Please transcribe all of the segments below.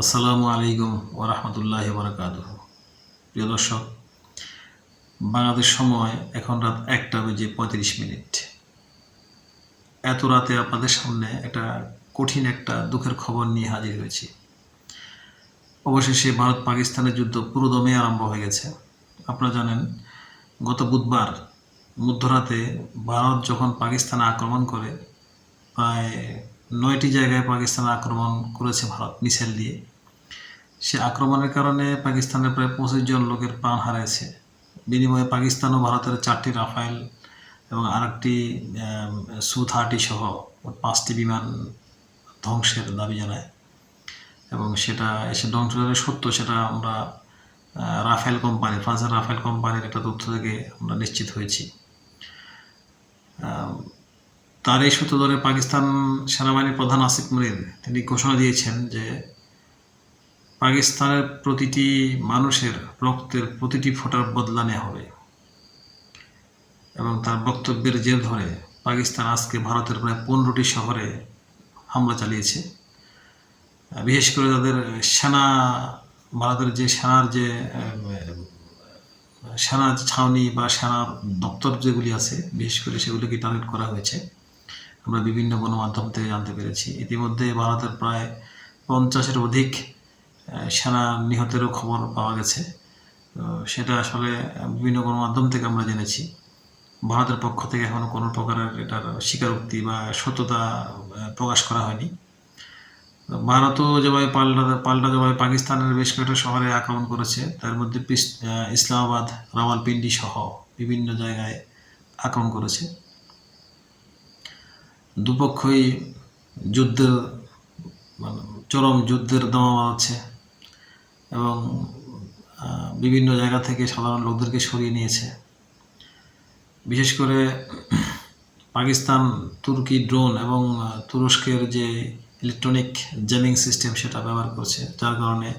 আসসালামু আলাইকুম ওরহমতুল্লাহ বরকাত প্রিয় দর্শক, বাংলাদেশ সময় এখন রাত একটা বেজে পঁয়ত্রিশ মিনিট। এত রাতে আপনাদের সামনে একটা কঠিন একটা দুঃখের খবর নিয়ে হাজির হয়েছি। অবশেষে ভারত পাকিস্তানের যুদ্ধ পুরোদমে আরম্ভ হয়ে গেছে। আপনারা জানেন, গত বুধবার মধ্যরাতে ভারত যখন পাকিস্তানে আক্রমণ করে, প্রায় নয়টি জায়গায় পাকিস্তান আক্রমণ করেছে ভারত মিসাইল দিয়ে। সে আক্রমণের কারণে পাকিস্তানের প্রায় পঁচিশ জন লোকের প্রাণ হারিয়েছে বিনিময়ে পাকিস্তান ও ভারতের চারটি রাফাইল এবং আরেকটি সু থার্টি সহ পাঁচটি বিমান ধ্বংসের দাবি জানায়। এবং সেটা এসে ধ্বংসের সত্য, সেটা আমরা রাফেল কোম্পানি, ফ্রান্সের রাফেল কোম্পানির একটা তথ্য থেকে আমরা নিশ্চিত হয়েছি। তার এই সূত্র ধরে পাকিস্তান সেনাবাহিনীর প্রধান আসিফ মনির, তিনি ঘোষণা দিয়েছেন যে পাকিস্তানের প্রতিটি মানুষের রক্তের প্রতিটি ফোঁটার বদলা নেওয়া হবে। এবং তার বক্তব্যের জের ধরে পাকিস্তান আজকে ভারতের প্রায় পনেরোটি শহরে হামলা চালিয়েছে। বিশেষ করে তাদের সেনা, ভারতের যে সেনার যে সেনা ছাউনি বা সেনার দপ্তর যেগুলি আছে, বিশেষ করে সেগুলিকে টার্গেট করা হয়েছে। আমরা বিভিন্ন গণমাধ্যম থেকে জানতে পেরেছি। ইতিমধ্যে ভারতের প্রায় পঞ্চাশের অধিক সেনা নিহতেরও খবর পাওয়া গেছে। তো সেটা আসলে বিভিন্ন গণমাধ্যম থেকে আমরা জেনেছি। ভারতের পক্ষ থেকে এখনও কোনো প্রকারের এটার স্বীকারোক্তি বা সত্যতা প্রকাশ করা হয়নি। ভারতও যেভাবে পাল্টা পাল্টা যেভাবে পাকিস্তানের বেশ কয়েকটা শহরে আক্রমণ করেছে, তার মধ্যে ইসলামাবাদ, রাওয়ালপিন্ডি সহ বিভিন্ন জায়গায় আক্রমণ করেছে। দুপক্ষই যুদ্ধের মানে চরম যুদ্ধের দামা মারাচ্ছে এবং বিভিন্ন জায়গা থেকে সাধারণ লোকদেরকে সরিয়ে নিয়েছে। বিশেষ করে পাকিস্তান, তুর্কি ড্রোন এবং তুরস্কের যে ইলেকট্রনিক জ্যামিং সিস্টেম সেটা ব্যবহার করছে। যার কারণে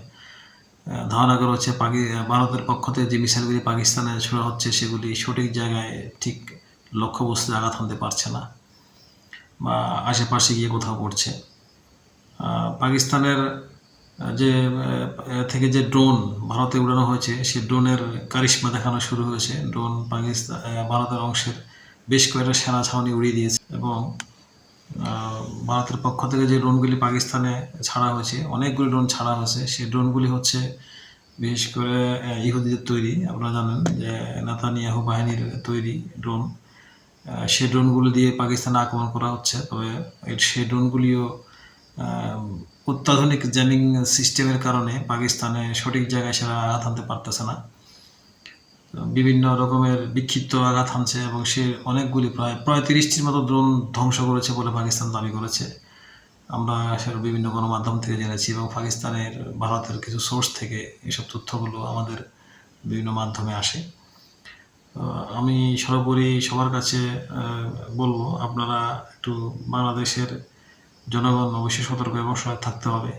ধারণা করা হচ্ছে পাকি ভারতের পক্ষ থেকে যে মিসাইলগুলি পাকিস্তানে ছোড়া হচ্ছে সেগুলি সঠিক জায়গায় ঠিক লক্ষ্যবস্তুতে আঘাত হানতে পারছে না বা আশেপাশে গিয়ে কোথাও পড়ছে। পাকিস্তানের যে থেকে যে ড্রোন ভারতে উড়ানো হয়েছে, সে ড্রোনের কারিশ্মা দেখানো শুরু হয়েছে। ড্রোন পাকিস্তান ভারতের অংশের বেশ কয়েকটা সেনা ছাউনি উড়িয়ে দিয়েছে এবং ভারতের পক্ষ থেকে যে ড্রোনগুলি পাকিস্তানে ছাড়া হয়েছে, অনেকগুলি ড্রোন ছাড়া হয়েছে। সেই ড্রোনগুলি হচ্ছে বিশেষ করে ইহুদিদের তৈরি। আপনারা জানেন যে নাতানিয়াহু বাহিনীর তৈরি ড্রোন সেই ড্রোনগুলো দিয়ে পাকিস্তানে আক্রমণ করা হচ্ছে। তবে সেই ড্রোনগুলিও অত্যাধুনিক জ্যামিং সিস্টেমের কারণে পাকিস্তানে সঠিক জায়গায় সেরা আঘাত আনতে পারতেছে না। বিভিন্ন রকমের বিক্ষিপ্ত আঘাত হানছে এবং সে অনেকগুলি প্রায় প্রায় তিরিশটির মতো ড্রোন ধ্বংস করেছে বলে পাকিস্তান দাবি করেছে। আমরা সেটা বিভিন্ন গণমাধ্যম থেকে জেনেছি এবং পাকিস্তানের, ভারতের কিছু সোর্স থেকে এসব তথ্যগুলো আমাদের বিভিন্ন মাধ্যমে আসে। আমি সর্বোপরি সবার কাছে বলব, আপনারা একটু বাংলাদেশের জনগণ অবশ্যই সতর্ক এবং থাকতে হবে।